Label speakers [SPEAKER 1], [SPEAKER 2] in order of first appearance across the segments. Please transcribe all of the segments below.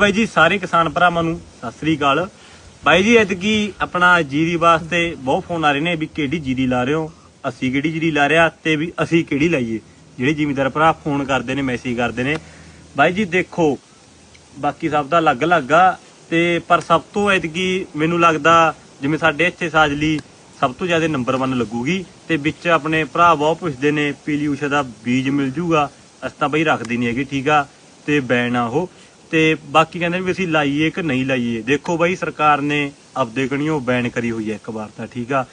[SPEAKER 1] ਬਾਈ ਜੀ, ਸਾਰੇ ਕਿਸਾਨ ਭਰਾਵਾਂ ਨੂੰ ਸਤਿ ਸ੍ਰੀ ਅਕਾਲ। ਬਾਈ ਜੀ, ਐਤਕੀ ਆਪਣਾ ਜੀਰੀ ਵਾਸਤੇ ਬਹੁਤ ਫੋਨ ਆ ਰਹੇ ਨੇ ਵੀ ਕਿਹੜੀ ਜੀਰੀ ਲਾ ਰਹੇ ਹੋ, ਅਸੀਂ ਕਿਹੜੀ ਜੀਰੀ ਲਾ ਰਿਹਾ ਤੇ ਵੀ ਅਸੀਂ ਕਿਹੜੀ ਲਾਈਏ। ਜਿਹੜੇ ਜ਼ਿਮੀਂਦਾਰ ਭਰਾ ਫੋਨ ਕਰਦੇ ਨੇ, ਮੈਸੇਜ ਕਰਦੇ ਨੇ। ਬਾਈ ਜੀ, ਦੇਖੋ, ਬਾਕੀ ਸਭ ਦਾ ਅਲੱਗ-ਅਲੱਗ ਆ ਤੇ ਪਰ ਸਭ ਤੋਂ ਐਤਕੀ ਮੈਨੂੰ ਲੱਗਦਾ ਜਿਵੇਂ ਸਾਡੇ ਇੱਥੇ ਸਾਜਲੀ ਸਭ ਤੋਂ ਜ਼ਿਆਦਾ ਨੰਬਰ 1 ਲੱਗੂਗੀ ਤੇ ਵਿੱਚ ਆਪਣੇ ਭਰਾ ਬਹੁਤ ਪੁੱਛਦੇ ਨੇ, ਪੀਲੀ ਉਸ਼ਾ ਦਾ ਬੀਜ ਮਿਲ ਜੂਗਾ। ਅਸੀਂ ਤਾਂ ਬਈ ਰੱਖਦੇ ਨਹੀਂ ਹੈਗੇ, ਠੀਕ ਆ। ਤੇ ਬੈਨ ਆ ਉਹ। ਤੇ ਬਾਕੀ ਕਹਿੰਦੇ ਵੀ ਅਸੀਂ ਲਾਈਏ ਕਿ ਨਹੀਂ ਲਾਈਏ। ਦੇਖੋ ਬਾਈ, ਸਰਕਾਰ ਨੇ ਆਪਦੇ ਕਣੀਓ ਬੈਨ ਕਰੀ ਹੋਈ ਹੈ ਇੱਕ ਵਾਰ ਤਾਂ, ਠੀਕ ਆ?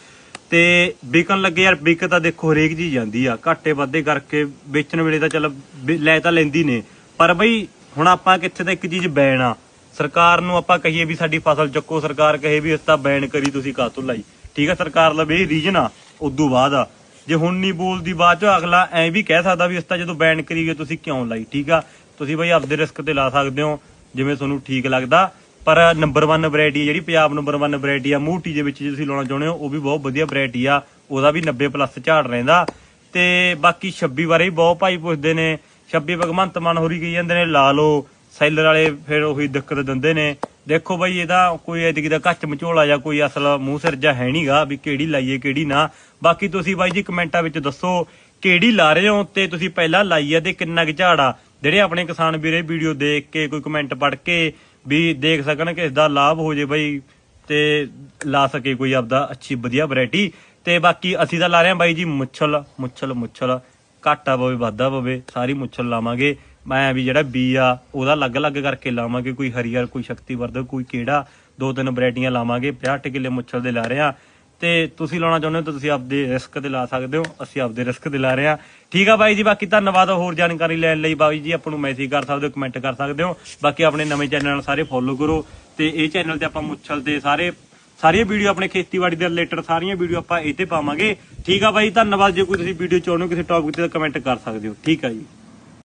[SPEAKER 1] ਤੇ ਵਿਕਣ ਲੱਗੇ ਯਾਰ ਵਿਕ ਤਾਂ ਦੇਖੋ ਹਰੇਕ ਜੀ ਜਾਂਦੀ ਆ। ਘਾਟੇ ਵਾਧੇ ਕਰਕੇ ਵੇਚਣ ਵੇਲੇ ਤਾਂ ਚੱਲ ਲੈ ਤਾਂ ਲੈਂਦੀ ਨੇ। ਪਰ ਬਈ, ਹੁਣ ਆਪਾਂ ਕਿੱਥੇ ਤਾਂ ਇੱਕ ਚੀਜ਼ ਬੈਨ ਆ। ਸਰਕਾਰ ਨੂੰ ਆਪਾਂ ਕਹੀਏ ਵੀ ਸਾਡੀ ਫਸਲ ਚੱਕੋ, ਸਰਕਾਰ ਕਹੇ ਵੀ ਇਸ ਤਾਂ ਬੈਨ ਕਰੀ ਤੁਸੀਂ ਕਾਤੋਂ ਲਾਈ? ਠੀਕ ਆ, ਸਰਕਾਰ ਦਾ ਵੀ ਰੀਜਨ ਆ, ਉਦੋਂ ਬਾਅਦ ਆ। ਜੇ ਹੁਣ ਨਹੀਂ ਬੋਲਦੀ ਬਾਅਦ ਚ ਅਗਲਾ ਐ ਵੀ ਕਹਿ ਸਕਦਾ ਵੀ ਇਸ ਤਾਂ ਜਦੋਂ ਬੈਨ ਕਰੀ ਗਏ, ਤੁਸੀਂ ਕਿਉਂ ਲਾਈ? ਠੀਕ ਆ? ਤੁਸੀਂ ਬਈ ਆਪਦੇ ਰਿਸਕ ਤੇ ਲਾ ਸਕਦੇ ਹੋ, ਜਿਵੇਂ ਤੁਹਾਨੂੰ ਠੀਕ ਲੱਗਦਾ। ਪਰ ਨੰਬਰ 1 ਵੈਰਾਈਟੀ ਜਿਹੜੀ ਪੰਜਾਬ ਨੰਬਰ 1 ਵੈਰਾਈਟੀ ਆ ਮੂਹਟੀ ਦੇ ਵਿੱਚ ਜੇ ਤੁਸੀਂ ਲਾਉਣਾ ਚਾਹੁੰਦੇ ਹੋ, ਉਹ ਵੀ ਬਹੁਤ ਵਧੀਆ ਵੈਰਾਈਟੀ ਆ। ਉਹਦਾ ਵੀ 90 ਪਲੱਸ ਝਾੜ ਰਹਿੰਦਾ। ਤੇ ਬਾਕੀ 26 ਬਾਰੇ ਵੀ ਬਹੁਤ ਭਾਈ ਪੁੱਛਦੇ ਨੇ। 26 ਭਗਵੰਤ ਮਾਨ ਹੋਰੀ ਕਹੀ ਜਾਂਦੇ ਨੇ, ਲਾ ਲਓ, ਸੈਲਰ ਵਾਲੇ ਫਿਰ ਉਹੀ ਦਿੱਕਤ ਦਿੰਦੇ ਨੇ। ਦੇਖੋ ਬਈ, ਇਹਦਾ ਕੋਈ ਐਤਕੀ ਦਾ ਕੱਚ ਮਚੋਲਾ ਜਾਂ ਕੋਈ ਅਸਲ ਮੂੰਹ ਸਿਰ ਜਾਂ ਹੈ ਨਹੀਂਗਾ ਵੀ ਕਿਹੜੀ ਲਾਈਏ, ਕਿਹੜੀ ਨਾ। ਬਾਕੀ ਤੁਸੀਂ ਬਾਈ ਜੀ ਕਮੈਂਟਾਂ ਵਿੱਚ ਦੱਸੋ, ਕਿਹੜੀ ਲਾ ਰਹੇ ਹੋ ਤੇ ਤੁਸੀਂ ਪਹਿਲਾਂ ਲਾਈ ਆ ਤੇ ਕਿੰਨਾ ਕੁ ਝਾੜ ਆ? ਜਿਹੜੇ ਆਪਣੇ ਕਿਸਾਨ ਵੀਰੇ ਵੀਡੀਓ ਦੇਖ ਕੇ, ਕੋਈ ਕਮੈਂਟ ਪੜ੍ਹ ਕੇ ਵੀ ਦੇਖ ਸਕਣ ਕਿ ਇਸ ਦਾ ਲਾਭ ਹੋ ਜੇ ਬਈ ਤੇ ਲਾ ਸਕੇ ਕੋਈ ਆਪਦਾ ਅੱਛੀ ਵਧੀਆ ਵੈਰਾਈਟੀ ਤੇ ਬਾਕੀ ਅਸੀਂ ਤਾਂ ਲਾ ਰਹੇ ਹਾਂ ਬਾਈ ਜੀ ਮੁੱਛਲ ਮੁੱਛਲ ਮੁੱਛਲ। ਘਾਟਾ ਪਵੇ, ਵਾਧਾ ਪਵੇ, ਸਾਰੀ ਮੁੱਛਲ ਲਾਵਾਂਗੇ। ਮੈਂ ਵੀ ਜਿਹੜਾ ਬੀ ਆ, ਉਹਦਾ ਅਲੱਗ-ਅਲੱਗ ਕਰਕੇ ਲਾਵਾਂਗੇ। ਕੋਈ ਹਰੀਅਰ, ਕੋਈ ਸ਼ਕਤੀਵਰਧਕ, ਕੋਈ ਕਿਹੜਾ। ਦੋ ਤਿੰਨ ਵੈਰਾਈਟੀਆਂ ਲਾਵਾਂਗੇ। 65 ਕਿੱਲੇ ਮੁੱਛਲ ਦੇ ਲਾ ਰਹੇ ਆ ਤੇ ਤੁਸੀਂ ਲਾਉਣਾ ਚਾਹੁੰਦੇ ਹੋ ਤਾਂ ਤੁਸੀਂ ਆਪਦੇ ਰਿਸਕ ਤੇ ਲਾ ਸਕਦੇ ਹੋ। ਅਸੀਂ ਆਪਦੇ ਰਿਸਕ ਤੇ ਲਾ ਰਹੇ ਹਾਂ। ਠੀਕ ਆ ਬਾਈ ਜੀ, ਬਾਕੀ ਧੰਨਵਾਦ, ਹੋਰ ਜਾਣਕਾਰੀ ਲੈਣ ਲਈ ਬਾਈ ਜੀ, ਆਪਾਂ ਨੂੰ ਮੈਸੇਜ ਕਰ ਸਕਦੇ ਹੋ ਕਮੈਂਟ ਕਰ ਸਕਦੇ ਹੋ। ਬਾਕੀ ਆਪਣੇ ਨਵੇਂ ਚੈਨਲ ਨਾਲ ਸਾਰੇ ਫੋਲੋ ਕਰੋ ਤੇ ਇਹ ਚੈਨਲ ਤੇ ਆਪਾਂ ਮੁੱਛਲ ਦੇ ਸਾਰੇ, ਸਾਰੀਆਂ ਵੀਡੀਓ ਆਪਣੇ ਖੇਤੀਬਾੜੀ ਦੇ ਰਿਲੇਟਡ ਸਾਰੀਆਂ ਵੀਡੀਓ ਆਪਾਂ ਇਹ ਤੇ ਪਾਵਾਂਗੇ। ਠੀਕ ਆ ਬਾਈ, ਧੰਨਵਾਦ। ਜੇ ਕੋਈ ਤੁਸੀਂ ਵੀਡੀਓ ਚਾਹੁੰਦੇ ਹੋ ਕਿਸੇ ਟੌਪਿਕ ਤੇ ਕਮੈਂਟ ਕਰ ਸਕਦੇ ਹੋ। ਠੀਕ ਆ ਜੀ।